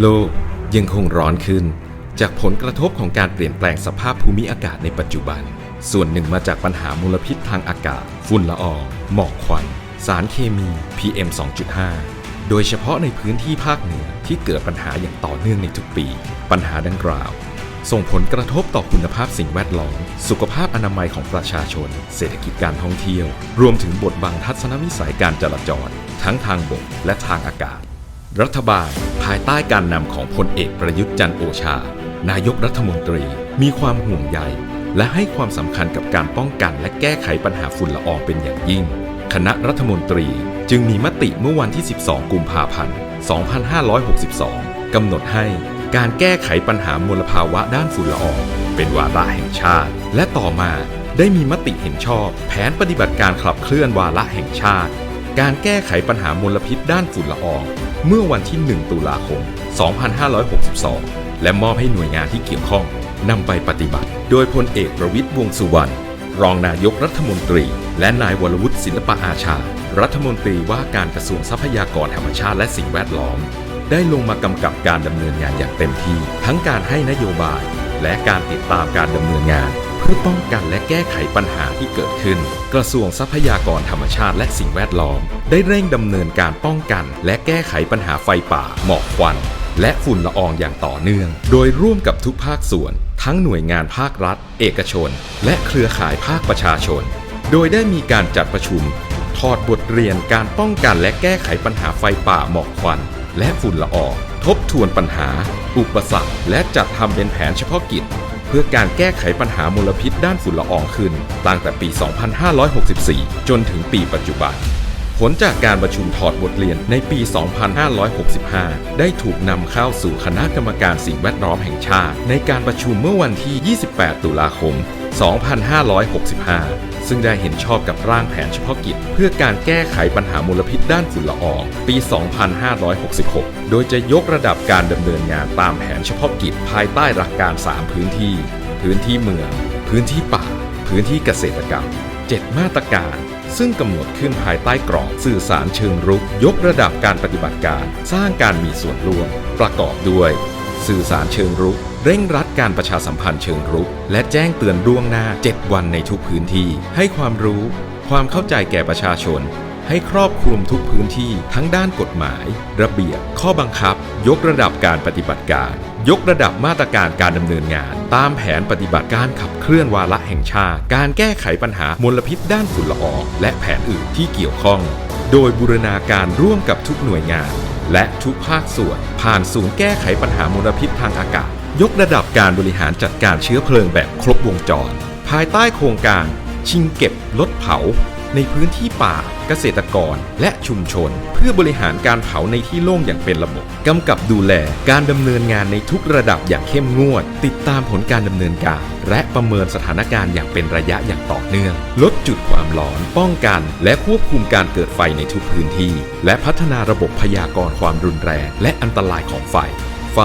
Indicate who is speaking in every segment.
Speaker 1: โลกยังคงร้อนขึ้น จากผลกระทบของการเปลี่ยนแปลงสภาพภูมิอากาศในปัจจุบัน ส่วนหนึ่งมาจากปัญหามลพิษทางอากาศ ฝุ่นละออง หมอกควัน สารเคมี PM 2.5 โดยเฉพาะในพื้นที่ภาคเหนือที่เกิดปัญหาอย่างต่อเนื่องในทุกปี ปัญหาดังกล่าว ส่งผลกระทบต่อคุณภาพสิ่งแวดล้อม สุขภาพอนามัยของประชาชน เศรษฐกิจการท่องเที่ยว รวมถึงบทบังทัศนวิสัยการจราจร ทั้งทางบกและทางอากาศ รัฐบาลภายใต้การนำของพลเอกประยุทธ์จันโอชา นายกรัฐมนตรีมีความห่วงใย และให้ความสำคัญกับการป้องกันและแก้ไขปัญหาฝุ่นละอองเป็นอย่างยิ่ง คณะรัฐมนตรีจึงมีมติเมื่อวันที่ 12 กุมภาพันธ์ 2562 กำหนดให้การแก้ไขปัญหามลภาวะด้านฝุ่นละออง เป็นวาระแห่งชาติ และต่อมาได้มีมติเห็นชอบ แผนปฏิบัติการขับเคลื่อนวาระแห่งชาติ การแก้ไขปัญหามลพิษด้านฝุ่นละออง เมื่อวันที่ 1 ตุลาคม 2562 และมอบให้หน่วยงานที่เกี่ยวข้องนำไปปฏิบัติ โดยพลเอกประวิตยวงสุวรรณรองนายกรัฐมนตรี และนายวรวุฒิศิลปะอาชา รัฐมนตรีว่าการกระทรวงทรัพยากรธรรมชาติและสิ่งแวดล้อม ได้ลงมากำกับการดำเนินงานอย่างเต็มที่ ทั้งการให้นโยบาย และการติดตามการดำเนินงาน พื่อป้องกันและแก้ไขปัญหาที่เกิดขึ้น กระทรวงทรัพยากรธรรมชาติและสิ่งแวดล้อม ได้เร่งดำเนินการป้องกัน และแก้ไขปัญหาไฟป่า หมอกควัน และฝุ่นละอองอย่างต่อเนื่อง โดยร่วมกับทุกภาคส่วน ทั้งหน่วยงานภาครัฐ เอกชน และเครือข่ายภาคประชาชน โดยได้มีการจัดประชุม ถอดบทเรียนการป้องกันและแก้ไขปัญหาไฟป่าหมอกควัน และฝุ่นละอองทบทวนปัญหา อุปสรรค และจัดทำเป็นแผนเฉพาะกิจ พื่อการแก้ไขปัญหามลพิษด้านฝุ่นละอองขึ้นตั้งแต่ปี 2564 จนถึงปีปัจจุบัน ลจากการประชุมถอดบทเรียนในปี 2565 ได้ถูกนำเข้าสู่คณะกรรมการสิ่งแวดล้อมแห่งชาติ ในการประชุมเมื่อวันที่ 28 ตุลาคม 2565 ซึ่งได้เห็นชอบกับร่างแผนเฉพาะกิจ เพื่อการแก้ไขปัญหามลพิษด้านฝุ่นละออง ปี 2566 โดยจะยกระดับการดำเนินงานตามแผนเฉพาะกิจภายใต้หลักการ 3 พื้นที่ พื้นที่เมือง พื้นที่ป่า พื้นที่เกษตรกรรม 7 มาตรการ ซึ่งกำหนดขึ้นภายใต้กรอบสื่อสารเชิงรุก ยกระดับการปฏิบัติการ สร้างการมีส่วนร่วม ประกอบด้วย สื่อสารเชิงรุก เร่งรัดการประชาสัมพันธ์เชิงรุก และแจ้งเตือนล่วงหน้า 7 วันในทุกพื้นที่ ให้ความรู้ ความเข้าใจแก่ประชาชน ให้ครอบคลุมทุกพื้นที่ทั้งด้านกฎหมาย ระเบียบ ข้อบังคับ ยกระดับการปฏิบัติการ ยกระดับมาตรการการดำเนินงาน ตามแผนปฏิบัติการขับเคลื่อนวาระแห่งชาติ การแก้ไขปัญหามลพิษด้านฝุ่นละออง และแผนอื่นที่เกี่ยวข้อง โดยบูรณาการร่วมกับทุกหน่วยงาน และทุกภาคส่วน ผ่านศูนย์แก้ไขปัญหามลพิษทางอากาศ ยกระดับการบริหารจัดการเชื้อเพลิงแบบครบวงจร ภายใต้โครงการชิงเก็บลดเผา ในพื้นที่ป่าเกษตรกร และชุมชน เพื่อบริหารการเผาในที่โล่งอย่างเป็นระบบกำกับดูแลการดำเนินงานในทุกระดับอย่างเข้มงวด ติดตามผลการดำเนินการ และประเมินสถานการณ์อย่างเป็นระยะอย่างต่อเนื่อง ลดจุดความร้อน ป้องกัน และควบคุมการเกิดไฟในทุกพื้นที่ และพัฒนาระบบพยากรณ์ความรุนแรง และอันตรายของไฟไฟ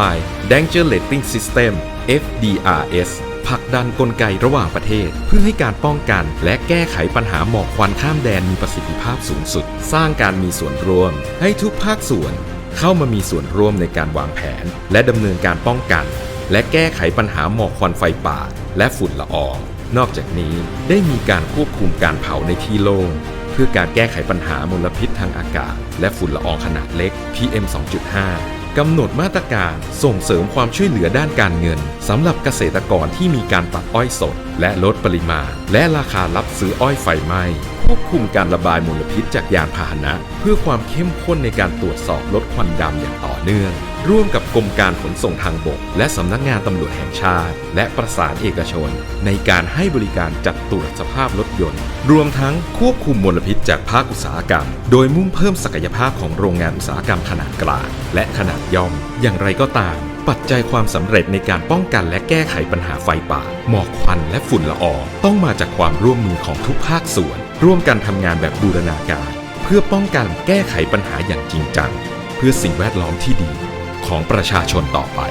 Speaker 1: Danger Rating System FDRS ผลักดันกลไกระหว่างประเทศ เพื่อให้การป้องกัน และแก้ไขปัญหาหมอกควันข้ามแดนมีประสิทธิภาพสูงสุด สร้างการมีส่วนร่วม ให้ทุกภาคส่วน เข้ามามีส่วนร่วมในการวางแผน และดำเนินการป้องกัน และแก้ไขปัญหาหมอกควันไฟป่า และฝุ่นละออง นอกจากนี้ได้มีการควบคุมการเผาในที่โล่งเพื่อการแก้ไขปัญหามลพิษทางอากาศ และฝุ่นละอองขนาดเล็ก PM 2.5 กำหนดมาตรการส่งเสริมความช่วยเหลือด้านการเงินสำหรับเกษตรกรที่มีการตัดอ้อยสด และลดปริมาณ และราคารับซื้ออ้อยไฟไหม้ควบคุมการระบายมลพิษจากยานพาหนะ เพื่อความเข้มข้นในการตรวจสอบลดควันดำอย่างต่อเนื่อง ร่วมกับกรมการขนส่งทางบก และสำนักงานตำรวจแห่งชาติ และประสานเอกชน ในการให้บริการจัดตรวจสภาพรถ ยนต์ รวมทั้งควบคุมมลพิษจากภาคอุตสาหกรรม โดยมุ่งเพิ่มศักยภาพของโรงงานอุตสาหกรรมขนาดกลาง และขนาดย่อม อย่างไรก็ตาม ปัจจัยความสำเร็จในการป้องกันและแก้ไขปัญหาไฟป่า หมอกควันและฝุ่นละอองต้องมาจากความร่วมมือของทุกภาคส่วน ร่วมกันทำงานแบบบูรณาการ เพื่อป้องกันแก้ไขปัญหาอย่างจริงจัง เพื่อสิ่งแวดล้อมที่ดี ของประชาชนต่อไป